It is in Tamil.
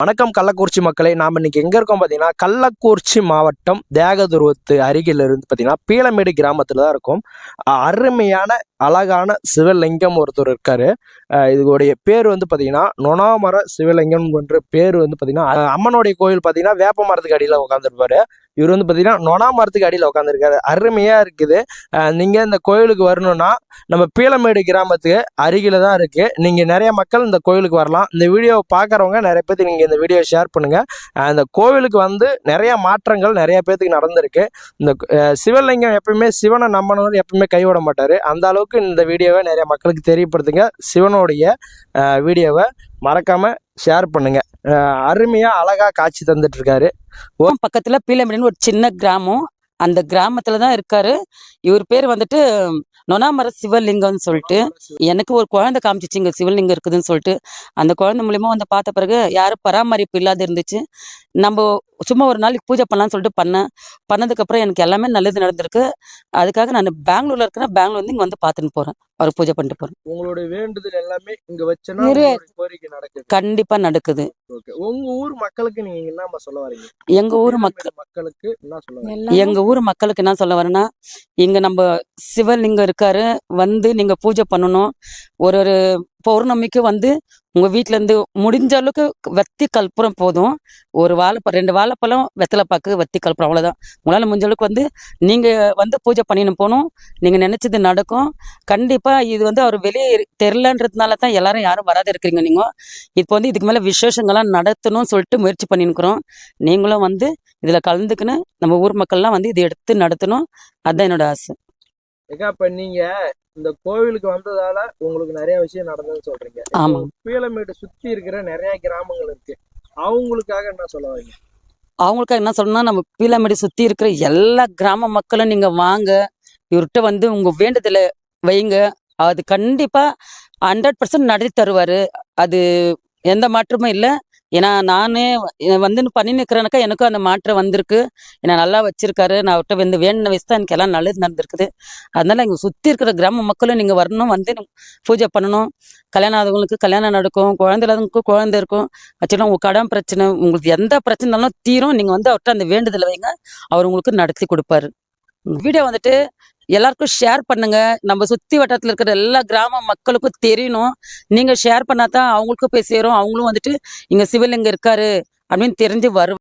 வணக்கம் கள்ளக்குறிச்சி மக்களை நாம் இன்னைக்கு எங்கே இருக்கோம் பார்த்தீங்கன்னா கள்ளக்குறிச்சி மாவட்டம் தேகதுருவத்து அருகில் இருந்து பார்த்தீங்கன்னா பீளமேடு கிராமத்தில் தான் இருக்கும். அருமையான அழகான சிவலிங்கம் ஒருத்தர் இருக்காரு. அஹ் இதுடைய பேர் வந்து பார்த்தீங்கன்னா நொணாமர சிவலிங்கம் என்ற பேர் வந்து பார்த்தீங்கன்னா அம்மனுடைய கோயில் பார்த்தீங்கன்னா வேப்ப மரத்துக்கு அடியில் உட்காந்துருப்பாரு இவர் வந்து பார்த்தீங்கன்னா நொனா மரத்துக்கு அடியில் உட்காந்துருக்காரு அருமையாக இருக்குது. நீங்கள் இந்த கோயிலுக்கு வரணும்னா நம்ம பீளமேடு கிராமத்துக்கு அருகில் தான் இருக்குது நீங்கள் நிறைய மக்கள் இந்த கோயிலுக்கு வரலாம். இந்த வீடியோவை பார்க்குறவங்க நிறைய பேர்த்துக்கு நீங்கள் இந்த வீடியோ ஷேர் பண்ணுங்கள் அந்த இந்த கோவிலுக்கு வந்து நிறைய மாற்றங்கள் நிறைய பேர்த்துக்கு நடந்திருக்கு. இந்த சிவலிங்கம் எப்பயுமே சிவனை நம்பணும்னு எப்பயுமே கைவிட மாட்டார். அந்த அளவுக்கு இந்த வீடியோவை நிறைய மக்களுக்கு தெரியப்படுத்துங்க. சிவனுடைய வீடியோவை மறக்காமல் ஷேர் பண்ணுங்கள் அருமையாக அழகாக காட்சி தந்துட்டுருக்காரு. இருக்காரு பக்கத்தில் பீலமேடுன்னு ஒரு சின்ன கிராமம். அந்த கிராமத்தில் தான் இருக்காரு. இவர் பேர் வந்துட்டு நொனாமர சிவலிங்கம்னு சொல்லிட்டு எனக்கு ஒரு குழந்தை காமிச்சிச்சு இங்கே சிவலிங்கம் இருக்குதுன்னு சொல்லிட்டு. அந்த குழந்தை மூலியமா வந்து பார்த்த பிறகு யாரும் பராமரிப்பு இல்லாத இருந்துச்சு. நம்ம சும்மா ஒரு நாளைக்கு பூஜை பண்ணலாம்னு சொல்லிட்டு பண்ணேன். பண்ணதுக்கப்புறம் எனக்கு எல்லாமே நல்லது நடந்திருக்கு. அதுக்காக நான் பெங்களூரில் இருக்கிறேன் பெங்களூர் வந்து வந்து பார்த்துன்னு போகிறேன் அவருக்கு பூஜை பண்ணிட்டு போறேன் உங்களுடைய வேண்டுதல் எல்லாமே இங்க வச்சனா கோரிக்கை நடக்குது. கண்டிப்பா நடக்குது. ஓகே. உங்க ஊர் மக்களுக்கு நீங்க என்னமா சொல்ல வரீங்க? எங்க ஊர் மக்கள் மக்களுக்கு என்ன சொல்ல வரீங்க? எங்க ஊர் மக்களுக்கு என்ன சொல்ல வரேன்னா இங்க நம்ம சிவலிங்கம் இருக்காரு வந்து நீங்க பூஜை பண்ணணும். ஒரு ஒரு பௌர்ணமிக்கு வந்து உங்கள் வீட்டிலேருந்து முடிஞ்ச அளவுக்கு வத்தி கற்பூரம் போதும். ஒரு வாழைப்பழம் ரெண்டு வாழைப்பழம் வெத்தலை பாக்கு வத்தி கற்பூரம் அவ்வளோதான் உங்களால் முடிஞ்ச அளவுக்கு வந்து நீங்கள் வந்து பூஜை பண்ணின்னு போகணும். நீங்கள் நினச்சது நடக்கும். கண்டிப்பாக இது வந்து அவர் வெளியே தெரிலன்றதுனால தான் எல்லாரும் யாரும் வராத இருக்கிறீங்க நீங்கள் இப்போ வந்து இதுக்கு மேலே விசேஷங்கள்லாம் நடத்தணும்னு சொல்லிட்டு முயற்சி பண்ணிருக்கிறோம் நீங்களும் வந்து இதில் கலந்துக்கின்னு நம்ம ஊர் மக்கள்லாம் வந்து இதை எடுத்து நடத்தணும். அதுதான் என்னோட ஆசை. ஏக்கா இப்ப நீங்க இந்த கோவிலுக்கு வந்ததால உங்களுக்கு நிறைய விஷயம் நடந்ததுன்னு சொல்றீங்க. ஆமா. பீளமேடு சுத்தி இருக்கிற நிறைய கிராமங்கள் இருக்கு. அவங்களுக்காக என்ன சொல்ல வரீங்க? அவங்களுக்கு என்ன சொல்லணும்னா நம்ம பீலாமேடு சுத்தி இருக்கிற எல்லா கிராம மக்களும் நீங்க வாங்க. இவர்கிட்ட வந்து உங்க வேண்டுதலை வைங்க. அது கண்டிப்பா ஹண்ட்ரட் பர்சன்ட் நடத்தி தருவாரு. அது எந்த மாற்றமும் இல்லை. ஏன்னா நானே வந்து பண்ணி நிற்கிறேனாக்கா எனக்கும் அந்த மாற்றம் வந்திருக்கு. என்னை நல்லா வச்சிருக்காரு. நான் அவர்கிட்ட வந்து வேணுன வயசு தான் எனக்கு எல்லாம் நல்லது நடந்திருக்குது. அதனால இங்கே சுற்றி இருக்கிற கிராம மக்களும் நீங்கள் வரணும் வந்து பூஜை பண்ணணும். கல்யாணம் ஆதவங்களுக்கு கல்யாணம் நடக்கும். குழந்தை குழந்தை இருக்கும். ஆக்சுவலாக உங்கள் கடன் பிரச்சனை உங்களுக்கு எந்த பிரச்சனைனாலும் தீரும். நீங்கள் வந்து அவர்கிட்ட அந்த வேண்டுதல் வைங்க. அவர் உங்களுக்கு நடத்தி கொடுப்பாரு. வீடியோ வந்துட்டு எல்லாருக்கும் ஷேர் பண்ணுங்க. நம்ம சுத்தி வட்டத்தில் இருக்கிற எல்லா கிராம மக்களுக்கும் தெரியணும். நீங்க ஷேர் பண்ணாதான் அவங்களுக்கும் போய் சேரும். அவங்களும் வந்துட்டு இங்க சிவலிங்கம் இருக்காரு அப்படின்னு தெரிஞ்சு வரு